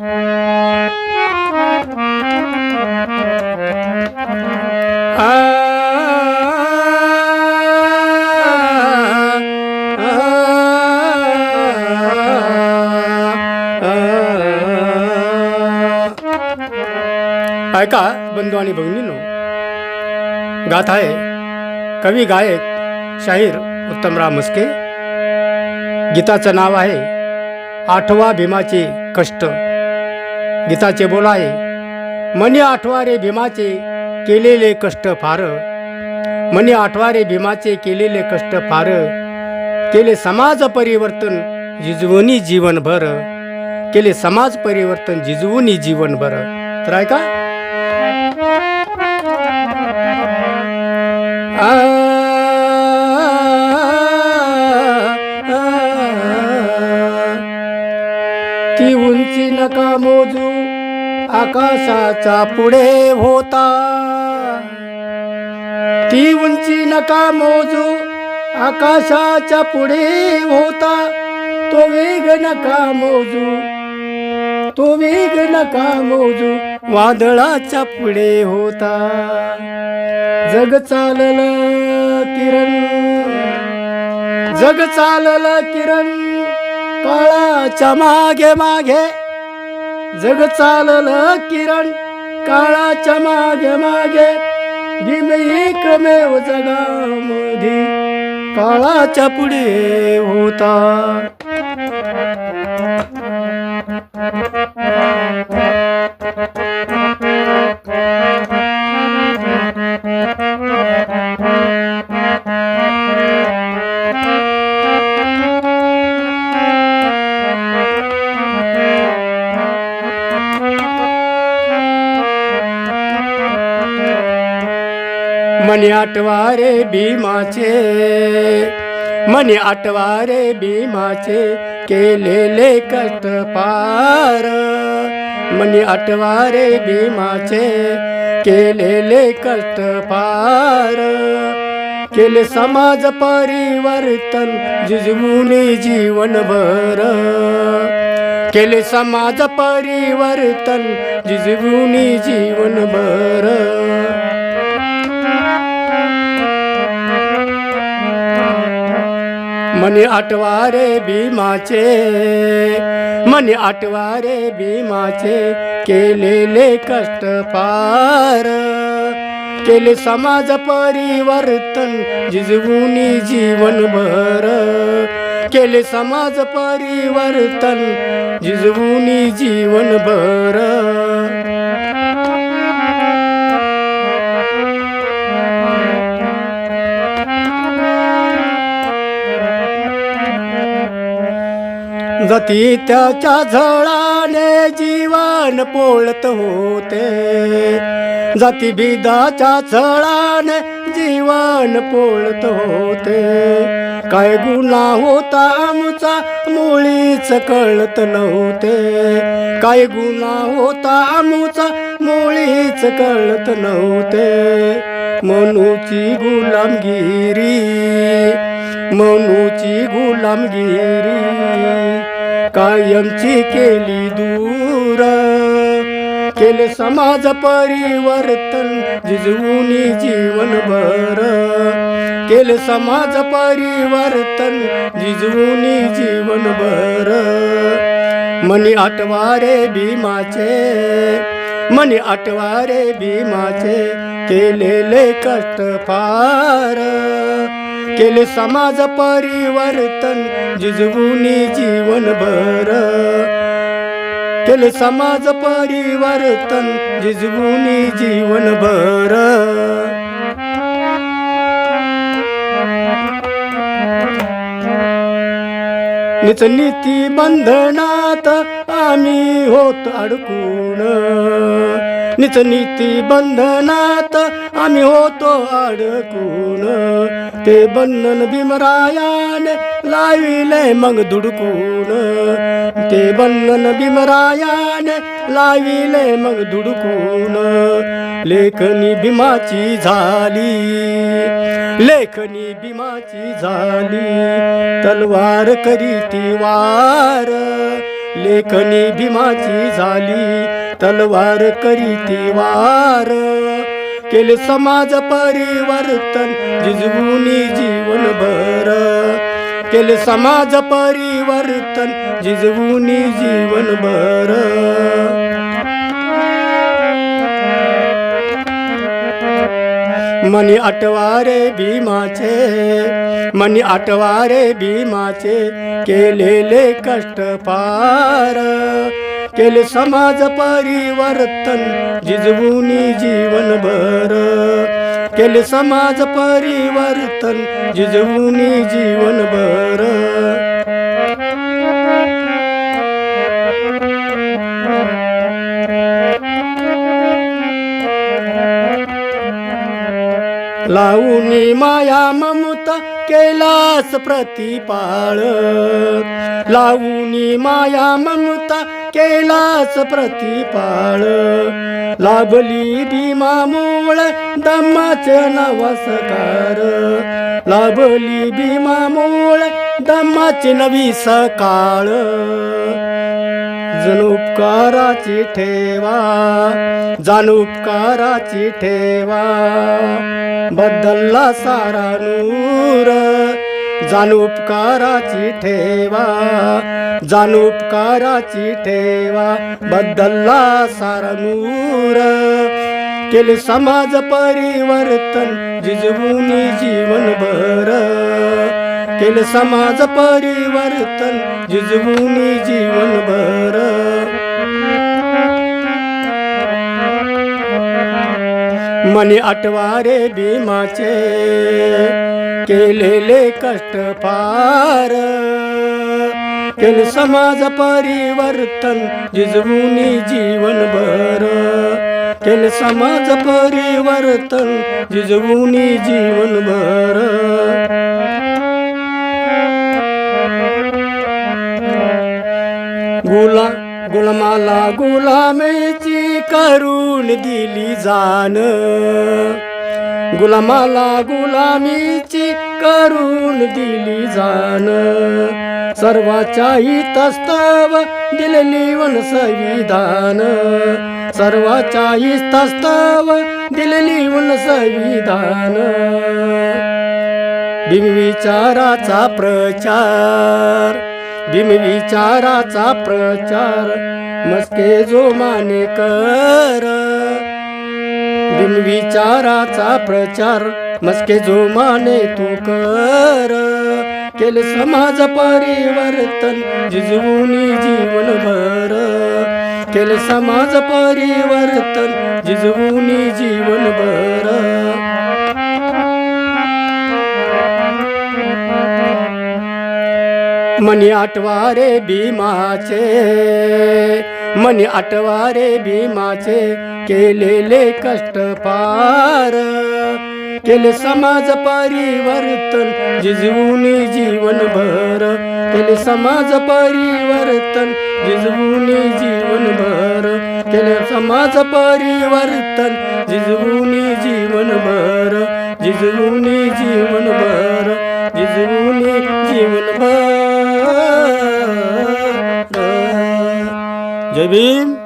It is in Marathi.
ऐका बंधू आणि भगिनीनो गात आहे कवी गायक शाहीर उत्तमराव मस्के गीताचं नाव आहे आठवा भीमाचे कष्ट गीताचे बोल आहे मनी आठवारे भीमाचे केलेले कष्ट फार. मनी आठवारे भीमाचे केलेले कष्ट फार. केले समाज परिवर्तन जिजवूनी जीवनभर. केले समाज परिवर्तन जिजवूनी जीवनभर. तर आहे का आकाशाचा पुढे होता. ती उंची नका मोजू आकाशाच्या पुढे होता. तो वेग नका मोजू तो वेग नका मोजू वादळाच्या पुढे होता. जग चालल किरण जग चालल किरण काळाच्या मागे मागे जग चालल किरण काळाच्या मागे मागे. भीम क्रमेव जगामध्ये काळाच्या पुढे होता. मनी आटवारे भीमाचे मनी आटवारे भीमाचे केलेले कष्ट पार. मनी आटवारे भीमाचे केलेले कष्ट पार. केले समाज परिवर्तन जिजवून जीवनभर केले समाज परिवर्तन जिजवून जीवनभर मनी आटवारे भीमाचे मनी आटवारे भीमाचे केलेले कष्ट पार केले समाज परिवर्तन जिजवूनी जीवनभर केले समाज परिवर्तन जिजवूनी जीवनभर. जती त्याच्या झळाने जीवन पोळत होते. जाती बिदाच्या झळाने जीवन पोळत होते. काय गुन्हा होता आमचा मुळीच कळत नव्हते. काय गुन्हा होता आमचा मुळीच कळत नव्हते. मनूची गुलामगिरी मनूची गुलामगिरी. कायमची केली दूर. केले समाज परिवर्तन जिजवूनी जीवनभर. केले समाज परिवर्तन जिजवूनी जीवनभर. मनी आटवारे भीमाचे मनी आटवारे भीमाचे केलेले कष्ट फार. केले समाज परिवर्तन जिजवूनी जीवनभर. केले समाज परिवर्तन जिजवूनी जीवनभर. निच नीती बंधनात आम्ही होत अडकून. निच नीती बंधनात आम्ही होतो अडकून. ते बंधन भीमरायाने लाविले मग दुडकून ते बंधन भीमरायाने लाविले मग दुडकून लेखनी भीमाची झाली. लेखनी भीमाची झाली. तलवार करीती वार. लेखनी भीमाची झाली. तलवार करीती वार. केले समाज परिवर्तन जिजवुनी जीवन भर केले समाज परिवर्तन जिजवुनी जीवन भर मनी आटवारे भीमाचे मनी आटवारे भीमाचे केलेले कष्ट पार. केले समाज परिवर्तन जिजवूनी जीवन भर. केले समाज परिवर्तन जिजवूनी जीवन भर. लावणी माया ममता केलास प्रतिपाळ. लावणी माया ममता केलाच प्रतिपाळ. लाभली भीमा मूळ दम्माचे नवसकार. लाभली भीमा मूळ दम्माची नवी सकाळ. जण उपकाराची ठेवा जाण उपकाराची ठेवा. बदलला सारा नूर जाणू उपकाराची ठेवा जाणू उपकाराची ठेवा बदलला सारनूर केले समाज परिवर्तन जिजवून जीवन भर. केले समाज परिवर्तन जिजवून जीवन भर. मनी आठवारे भीमाचे केलेले कष्ट फार. केले समाज परिवर्तन जिजवूनी जीवन भर. केले समाज परिवर्तन जिजवूनी जीवन भर. गुला गुलमाला गुलामेची करून दिली जाण. गुलामाला गुलामीची करून दिली जाण. सर्वाच्या हितस्तव दिलेली वन संविधान. सर्वाच्या हितस्तव दिलेली वन संविधान. बिनविचाराचा प्रचार बिनविचाराचा प्रचार मस्के जो माने कर. बिनविचाराचा प्रचार मस्के जो माने तू कर. केले समाज परिवर्तन जिजवूनी जीवन भर केले समाज परिवर्तन जिजवूनी जीवन भर मनी आटवारे भीमाचे मनी आटवारे भीमाचे केलेले कष्ट पार. केले समाज परिवर्तन जिजवूनी जीवन भर. केले समाज परिवर्तन जिजवूनी जीवन भर. केले समाज परिवर्तन जिजवूनी जीवन भर. जिजवूनी जीवन भर जिजवूनी जीवन भर. जय भीम.